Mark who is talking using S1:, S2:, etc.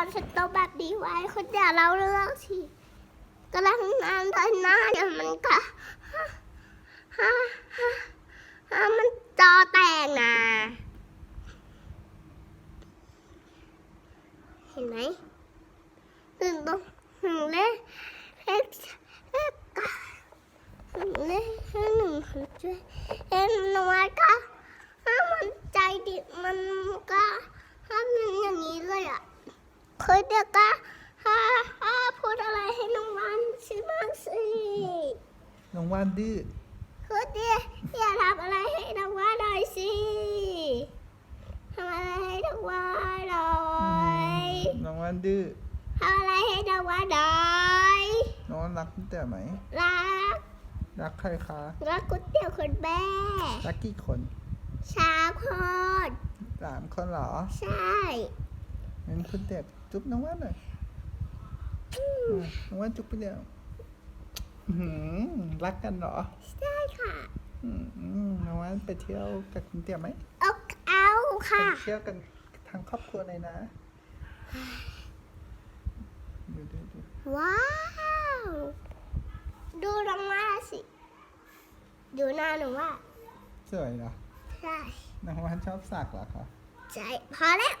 S1: อนฉันโตแบบนี้ไว้คนเดียวเราเรื่องสิกำลังนานเดินหน้าเดี๋ยมันก็ฮะฮะฮะฮะมันจอแตกนะเห็นไหมถึงตรงถึงเลขเลขเลขเก้าถึงเลขหนึ่งถึงช่วยเอ็นน้อยก็ถ้ามันใจดิมันก็ถ้ามันอย่างนี้เลยอะ เคยเด็กก็ถ้าถ้าพูดอะไรให้น้องวันชื่อมากสิ
S2: น้องว่านดื้อ
S1: เคยเด็กอย่าทำอะไรให้น้องวันหน่อยสิทำอะไรให้น้องวันหน่อย
S2: น้องว่านดื้อ
S1: ทำอะไรให้น้องวันหน่อย
S2: น้องว่านรักคุณเตี่ยไหม
S1: รัก
S2: รักใครคะ
S1: รักก๋วยเตี๋ยวคนแม่
S2: รักกี่คน
S1: สามคน
S2: สามคนเหรอ
S1: ใช่
S2: งั้นคุณเตี่ยจุ๊บน้องว่านหน่อย
S1: อืม
S2: อะน้องว่านจุ๊บไปเดียวอื้อหือรักกันเหรอ
S1: ใช่ค่ะ
S2: อืมอืมน้องว่านไปเที่ยวกับคุณเตี่ยไหม
S1: เอาเอา
S2: ไป
S1: ค่ะ
S2: เที่ยวกันทั้งครอบครัวเลยนะดูดูดู
S1: ว้าว ดูน้องว่าสิ ดูหน้าหนูว่า
S2: สวยเหรอ
S1: ใช่
S2: น้องว่านชอบสักเหรอคะ
S1: ใช่ พอแล้ว